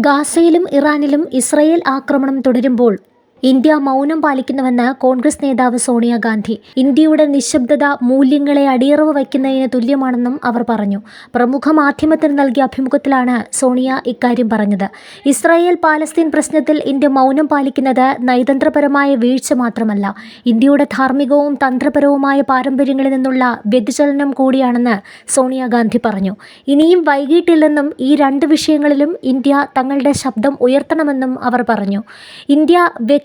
ഗാസയിലും ഇറാനിലും Israel ആക്രമണം തുടരുമ്പോൾ India മൗനം പാലിക്കുന്നുവെന്ന് കോൺഗ്രസ് നേതാവ് സോണിയാഗാന്ധി. ഇന്ത്യയുടെ നിശബ്ദത മൂല്യങ്ങളെ അടിയറവ് വയ്ക്കുന്നതിന് തുല്യമാണെന്നും അവർ പറഞ്ഞു. പ്രമുഖ മാധ്യമത്തിന് നൽകിയ അഭിമുഖത്തിലാണ് സോണിയ ഇക്കാര്യം പറഞ്ഞത്. ഇസ്രായേൽ പാലസ്തീൻ പ്രശ്നത്തിൽ ഇന്ത്യ മൗനം പാലിക്കുന്നത് നയതന്ത്രപരമായ വീഴ്ച മാത്രമല്ല ഇന്ത്യയുടെ ധാർമ്മികവും തന്ത്രപരവുമായ പാരമ്പര്യങ്ങളിൽ നിന്നുള്ള വ്യതിചലനം കൂടിയാണെന്ന് സോണിയാഗാന്ധി പറഞ്ഞു. ഇനിയും വൈകിട്ടില്ലെന്നും ഈ രണ്ട് വിഷയങ്ങളിലും ഇന്ത്യ തങ്ങളുടെ ശബ്ദം ഉയർത്തണമെന്നും അവർ പറഞ്ഞു. ഇന്ത്യ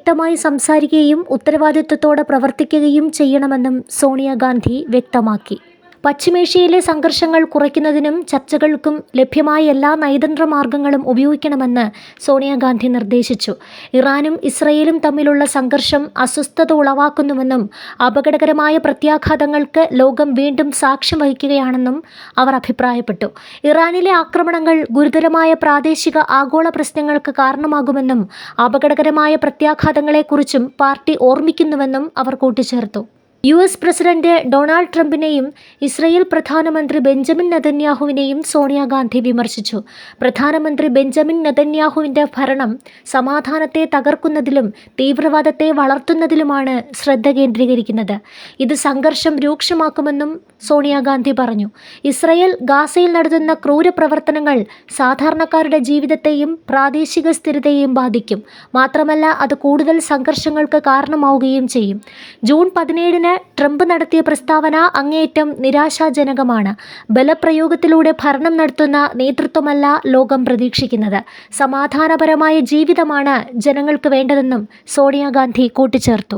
വ്യക്തമായി സംസാരിക്കുകയും ഉത്തരവാദിത്വത്തോടെ പ്രവർത്തിക്കുകയും ചെയ്യണമെന്നും സോണിയാഗാന്ധി വ്യക്തമാക്കി. പശ്ചിമേഷ്യയിലെ സംഘർഷങ്ങൾ കുറയ്ക്കുന്നതിനും ചർച്ചകൾക്കും ലഭ്യമായ എല്ലാ നയതന്ത്ര മാർഗങ്ങളും ഉപയോഗിക്കണമെന്ന് സോണിയാഗാന്ധി നിർദ്ദേശിച്ചു. ഇറാനും ഇസ്രയേലും തമ്മിലുള്ള സംഘർഷം അസ്വസ്ഥത ഉളവാക്കുന്നുവെന്നും അപകടകരമായ പ്രത്യാഘാതങ്ങൾക്ക് ലോകം വീണ്ടും സാക്ഷ്യം വഹിക്കുകയാണെന്നും അവർ അഭിപ്രായപ്പെട്ടു. ഇറാനിലെ ആക്രമണങ്ങൾ ഗുരുതരമായ പ്രാദേശിക ആഗോള പ്രശ്നങ്ങൾക്ക് കാരണമാകുമെന്നും അപകടകരമായ പ്രത്യാഘാതങ്ങളെക്കുറിച്ചും പാർട്ടി ഓർമ്മിക്കുന്നുവെന്നും അവർ കൂട്ടിച്ചേർത്തു. യു എസ് പ്രസിഡന്റ് ഡൊണാൾഡ് ട്രംപിനെയും ഇസ്രയേൽ പ്രധാനമന്ത്രി ബെഞ്ചമിൻ നെതന്യാഹുവിനെയും സോണിയാഗാന്ധി വിമർശിച്ചു. പ്രധാനമന്ത്രി ബെഞ്ചമിൻ നെതന്യാഹുവിന്റെ ഭരണം സമാധാനത്തെ തകർക്കുന്നതിലും തീവ്രവാദത്തെ വളർത്തുന്നതിലുമാണ് ശ്രദ്ധ കേന്ദ്രീകരിക്കുന്നത്. ഇത് സംഘർഷം രൂക്ഷമാക്കുമെന്നും സോണിയാഗാന്ധി പറഞ്ഞു. ഇസ്രയേൽ ഗാസയിൽ നടത്തുന്ന ക്രൂരപ്രവർത്തനങ്ങൾ സാധാരണക്കാരുടെ ജീവിതത്തെയും പ്രാദേശിക സ്ഥിരതയെയും ബാധിക്കും. മാത്രമല്ല അത് കൂടുതൽ സംഘർഷങ്ങൾക്ക് കാരണമാവുകയും ചെയ്യും. ജൂൺ പതിനേഴിന് ട്രംപ് നടത്തിയ പ്രസ്താവന അങ്ങേയറ്റം നിരാശാജനകമാണ്. ബലപ്രയോഗത്തിലൂടെ ഭരണം നടത്തുന്ന നേതൃത്വമല്ല ലോകം പ്രതീക്ഷിക്കുന്നത്. സമാധാനപരമായ ജീവിതമാണ് ജനങ്ങൾക്ക് വേണ്ടതെന്നും സോണിയാഗാന്ധി കൂട്ടിച്ചേർത്തു.